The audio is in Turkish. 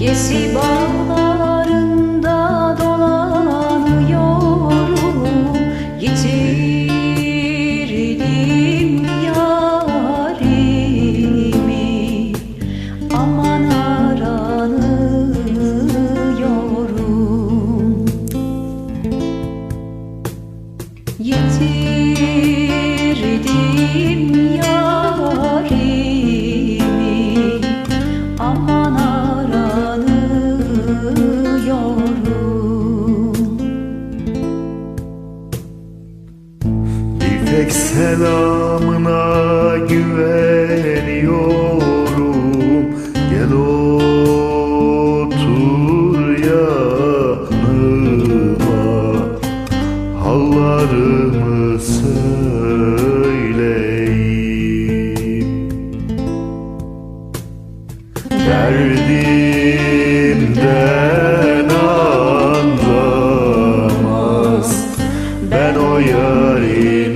Gezi bağlarında dolanıyorum. Yitirdim yarimi. Aman aranıyorum. Yitirdim Tek selamına güveniyorum Gel otur yanıma. Hallarımı söyleyeyim. Derdimden anlamaz. Ben o yarim